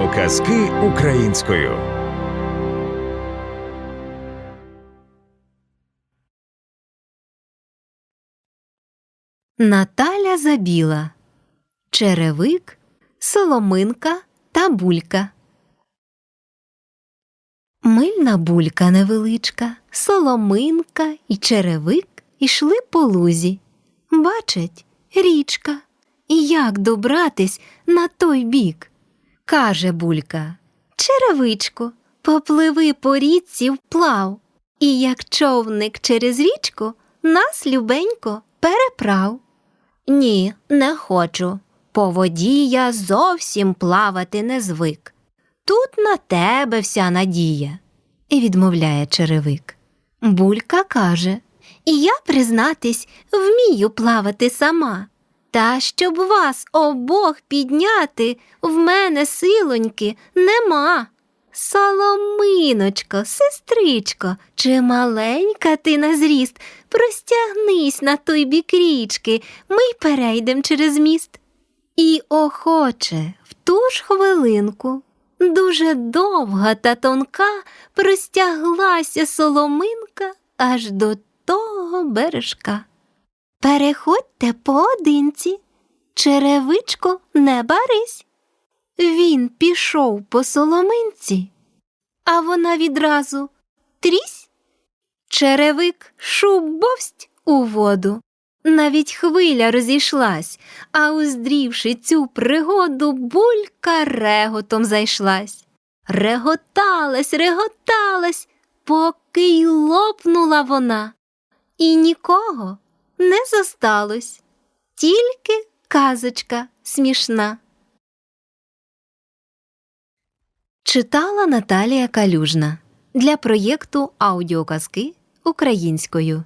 Аудіоказки українською. Наталя Забіла, Черевик, Соломинка та Булька. Мильна булька невеличка, соломинка і черевик ішли по лузі. Бачать, річка. І як добратись на той бік? Каже булька. Черевичку, попливи по річці вплав, і як човник через річку нас любенько переправ. Ні, не хочу. По воді я зовсім плавати не звик. Тут на тебе вся надія, і відмовляє черевик. Булька каже я, признатись, вмію плавати сама. Та щоб вас обох підняти, в мене силоньки нема. Соломиночко, сестричко, чи маленька ти на зріст, простягнись на той бік річки, ми й перейдем через міст. І охоче в ту ж хвилинку, дуже довга та тонка, простяглася соломинка аж до того бережка. Переходьте поодинці, черевичко, не барись. Він пішов по соломинці, а вона відразу трісь. Черевик шубовсть у воду. Навіть хвиля розійшлась, а уздрівши цю пригоду, булька реготом зайшлась. Реготалась, реготалась, поки й лопнула вона. І нікого не зосталось, тільки казочка смішна. Читала Наталія Калюжна для проєкту аудіоказки українською.